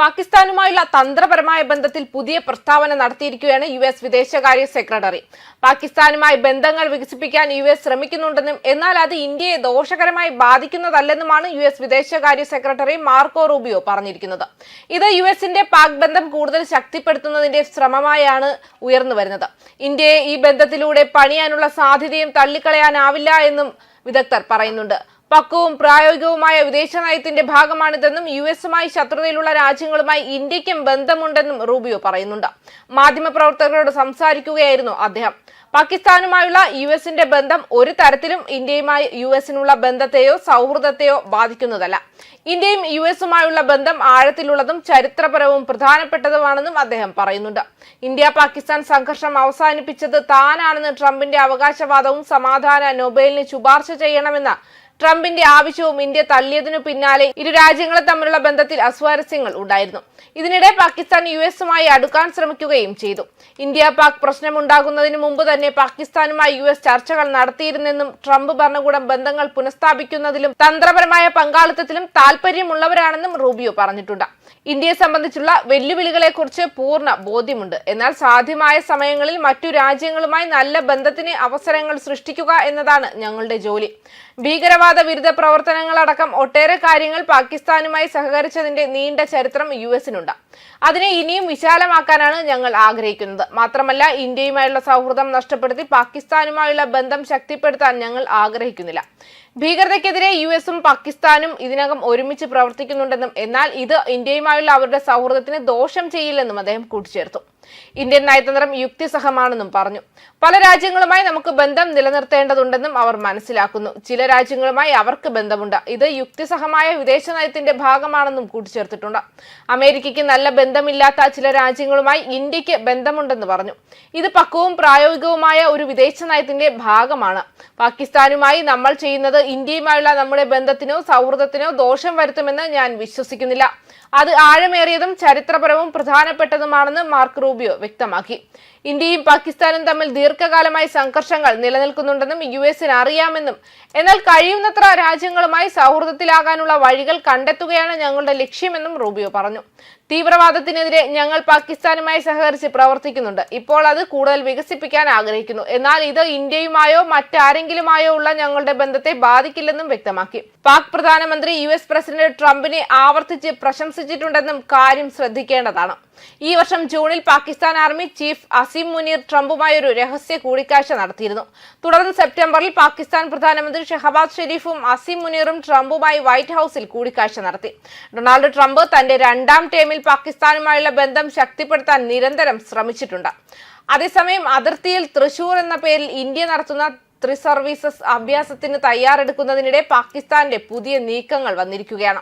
പാകിസ്ഥാനുമായുള്ള തന്ത്രപരമായ ബന്ധത്തിൽ പുതിയ പ്രസ്താവന നടത്തിയിരിക്കുകയാണ് യു എസ് വിദേശകാര്യ സെക്രട്ടറി. പാകിസ്ഥാനുമായി ബന്ധങ്ങൾ വികസിപ്പിക്കാൻ യു എസ് ശ്രമിക്കുന്നുണ്ടെന്നും എന്നാൽ അത് ഇന്ത്യയെ ദോഷകരമായി ബാധിക്കുന്നതല്ലെന്നുമാണ് യു എസ് വിദേശകാര്യ സെക്രട്ടറി മാർക്കോ റൂബിയോ പറഞ്ഞിരിക്കുന്നത്. ഇത് യു എസിന്റെ പാക് ബന്ധം കൂടുതൽ ശക്തിപ്പെടുത്തുന്നതിന്റെ ശ്രമമായാണ് ഉയർന്നു വരുന്നത്. ഇന്ത്യയെ ഈ ബന്ധത്തിലൂടെ പണിയാനുള്ള സാധ്യതയും തള്ളിക്കളയാനാവില്ല എന്നും വിദഗ്ധർ പറയുന്നുണ്ട്. പക്വവും പ്രായോഗികവുമായ വിദേശ നയത്തിന്റെ ഭാഗമാണിതെന്നും യു എസുമായി ശത്രുതയിലുള്ള രാജ്യങ്ങളുമായി ഇന്ത്യക്കും ബന്ധമുണ്ടെന്നും റൂബിയോ പറയുന്നുണ്ട്. മാധ്യമപ്രവർത്തകരോട് സംസാരിക്കുകയായിരുന്നു അദ്ദേഹം. പാകിസ്ഥാനുമായുള്ള യു എസിന്റെ ബന്ധം ഒരു തരത്തിലും ഇന്ത്യയുമായി യു എസിനുള്ള ബന്ധത്തെയോ സൗഹൃദത്തെയോ ബാധിക്കുന്നതല്ല. ഇന്ത്യയും യു എസുമായുള്ള ബന്ധം ആഴത്തിലുള്ളതും ചരിത്രപരവും പ്രധാനപ്പെട്ടതുമാണെന്നും അദ്ദേഹം പറയുന്നുണ്ട്. ഇന്ത്യ പാകിസ്ഥാൻ സംഘർഷം അവസാനിപ്പിച്ചത് താനാണെന്ന് ട്രംപിന്റെ അവകാശവാദവും സമാധാന നൊബേലിന് ശുപാർശ ചെയ്യണമെന്ന ട്രംപിന്റെ ആവശ്യവും ഇന്ത്യ തള്ളിയതിനു പിന്നാലെ ഇരു രാജ്യങ്ങളും തമ്മിലുള്ള ബന്ധത്തിൽ അസ്വാരസ്യങ്ങൾ ഉണ്ടായിരുന്നു. ഇതിനിടെ പാകിസ്ഥാൻ യു എസുമായി അടുക്കാൻ ശ്രമിക്കുകയും ചെയ്തു. ഇന്ത്യ പാക് പ്രശ്നമുണ്ടാകുന്നതിന് മുമ്പ് തന്നെ പാകിസ്ഥാനുമായി യു എസ് ചർച്ചകൾ നടത്തിയിരുന്നെന്നും ട്രംപ് ഭരണകൂടം ബന്ധങ്ങൾ പുനഃസ്ഥാപിക്കുന്നതിലും തന്ത്രപരമായ പങ്കാളിത്തത്തിലും താല്പര്യമുള്ളവരാണെന്നും റൂബിയോ പറഞ്ഞിട്ടുണ്ട്. ഇന്ത്യയെ സംബന്ധിച്ചുള്ള വെല്ലുവിളികളെക്കുറിച്ച് പൂർണ ബോധ്യമുണ്ട്. എന്നാൽ സാധ്യമായ സമയങ്ങളിൽ മറ്റു രാജ്യങ്ങളുമായി നല്ല ബന്ധത്തിന് അവസരങ്ങൾ സൃഷ്ടിക്കുക എന്നതാണ് ഞങ്ങളുടെ ജോലി. ഭീകരവാദ വിരുദ്ധ പ്രവർത്തനങ്ങളടക്കം ഒട്ടേറെ കാര്യങ്ങൾ പാകിസ്ഥാനുമായി സഹകരിച്ചതിന്റെ നീണ്ട ചരിത്രം യു എസിനുണ്ട്. അതിനെ ഇനിയും വിശാലമാക്കാനാണ് ഞങ്ങൾ ആഗ്രഹിക്കുന്നത്. മാത്രമല്ല ഇന്ത്യയുമായുള്ള സൗഹൃദം നഷ്ടപ്പെടുത്തി പാകിസ്ഥാനുമായുള്ള ബന്ധം ശക്തിപ്പെടുത്താൻ ഞങ്ങൾ ആഗ്രഹിക്കുന്നില്ല. ഭീകരതയ്ക്കെതിരെ യു എസും പാകിസ്ഥാനും ഇതിനകം ഒരുമിച്ച് പ്രവർത്തിക്കുന്നുണ്ടെന്നും എന്നാൽ ഇത് ഇന്ത്യയുമായുള്ള അവരുടെ സൗഹൃദത്തിന് ദോഷം ചെയ്യില്ലെന്നും അദ്ദേഹം കൂട്ടിച്ചേർത്തു. ഇന്ത്യൻ നയതന്ത്രം യുക്തിസഹമാണെന്നും പറഞ്ഞു. പല രാജ്യങ്ങളുമായി നമുക്ക് ബന്ധം നിലനിർത്തേണ്ടതുണ്ടെന്നും അവർ മനസ്സിലാക്കുന്നു. ചില രാജ്യങ്ങളുമായി അവർക്ക് ബന്ധമുണ്ട്. ഇത് യുക്തിസഹമായ വിദേശ നയത്തിന്റെ ഭാഗമാണെന്നും കൂട്ടിച്ചേർത്തിട്ടുണ്ട്. അമേരിക്കയ്ക്ക് നല്ല ബന്ധമില്ലാത്ത ചില രാജ്യങ്ങളുമായി ഇന്ത്യയ്ക്ക് ബന്ധമുണ്ടെന്ന് പറഞ്ഞു. ഇത് പക്വവും പ്രായോഗികവുമായ ഒരു വിദേശ നയത്തിന്റെ ഭാഗമാണ്. പാകിസ്ഥാനുമായി നമ്മൾ ചെയ്യുന്നത് ഇന്ത്യയുമായുള്ള നമ്മുടെ ബന്ധത്തിനോ സൗഹൃദത്തിനോ ദോഷം വരുത്തുമെന്ന് ഞാൻ വിശ്വസിക്കുന്നില്ല. അത് ആഴമേറിയതും ചരിത്രപരവും പ്രധാനപ്പെട്ടതുമാണെന്ന് മാർക്ക് റൂബിയോ വ്യക്തമാക്കി. ഇന്ത്യയും പാകിസ്ഥാനും തമ്മിൽ ദീർഘകാലമായി സംഘർഷങ്ങൾ നിലനിൽക്കുന്നുണ്ടെന്നും യു എസിന് അറിയാമെന്നും എന്നാൽ കഴിയുന്നത്ര രാജ്യങ്ങളുമായി സൗഹൃദത്തിലാകാനുള്ള വഴികൾ കണ്ടെത്തുകയാണ് ഞങ്ങളുടെ ലക്ഷ്യമെന്നും റൂബിയോ പറഞ്ഞു. തീവ്രവാദത്തിനെതിരെ ഞങ്ങൾ പാകിസ്ഥാനുമായി സഹകരിച്ച് പ്രവർത്തിക്കുന്നുണ്ട്. ഇപ്പോൾ അത് കൂടുതൽ വികസിപ്പിക്കാൻ ആഗ്രഹിക്കുന്നു. എന്നാൽ ഇത് ഇന്ത്യയുമായോ മറ്റാരെങ്കിലുമായോ ഉള്ള ഞങ്ങളുടെ ബന്ധത്തെ ബാധിക്കില്ലെന്നും വ്യക്തമാക്കി. പാക് പ്രധാനമന്ത്രി യു എസ് പ്രസിഡന്റ് ട്രംപിനെ ആവർത്തിച്ച് പ്രശംസിച്ചിട്ടുണ്ടെന്നും കാര്യം ശ്രദ്ധിക്കേണ്ടതാണ്. ഈ വർഷം ജൂണിൽ പാകിസ്ഥാൻ ആർമി ചീഫ് അസീം മുനീർ ട്രംപുമായി ഒരു രഹസ്യ കൂടിക്കാഴ്ച നടത്തിയിരുന്നു. തുടർന്ന് സെപ്റ്റംബറിൽ പാകിസ്ഥാൻ പ്രധാനമന്ത്രി ഷഹബാസ് ഷെരീഫും അസീം മുനീറും ട്രംപുമായി വൈറ്റ് ഹൌസിൽ കൂടിക്കാഴ്ച നടത്തി. ഡൊണാൾഡ് ട്രംപ് തന്റെ രണ്ടാം ടേമിൽ പാകിസ്ഥാനുമായുള്ള ബന്ധം ശക്തിപ്പെടുത്താൻ നിരന്തരം ശ്രമിച്ചിട്ടുണ്ട്. അതേസമയം അതിർത്തിയിൽ തൃശൂർ എന്ന പേരിൽ ഇന്ത്യ നടത്തുന്ന ത്രി സർവീസസ് അഭ്യാസത്തിന് തയ്യാറെടുക്കുന്നതിനിടെ പാകിസ്ഥാന്റെ പുതിയ നീക്കങ്ങൾ വന്നിരിക്കുകയാണ്.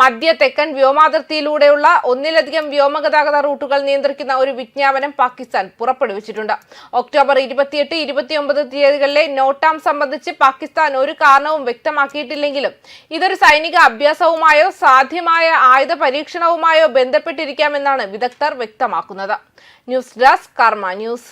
മധ്യ തെക്കൻ വ്യോമാതിർത്തിയിലൂടെയുള്ള ഒന്നിലധികം വ്യോമഗതാഗത റൂട്ടുകൾ നിയന്ത്രിക്കുന്ന ഒരു വിജ്ഞാപനം പാകിസ്ഥാൻ പുറപ്പെടുവിച്ചിട്ടുണ്ട്. ഒക്ടോബർ ഇരുപത്തിയെട്ട് ഇരുപത്തിയൊമ്പത് തീയതികളിലെ നോട്ടാം സംബന്ധിച്ച് പാകിസ്ഥാൻ ഒരു കാരണവും വ്യക്തമാക്കിയിട്ടില്ലെങ്കിലും ഇതൊരു സൈനിക അഭ്യാസവുമായോ സാധ്യമായ ആയുധ പരീക്ഷണവുമായോ ബന്ധപ്പെട്ടിരിക്കാമെന്നാണ് വിദഗ്ധർ വ്യക്തമാക്കുന്നത്. News desk Karma news.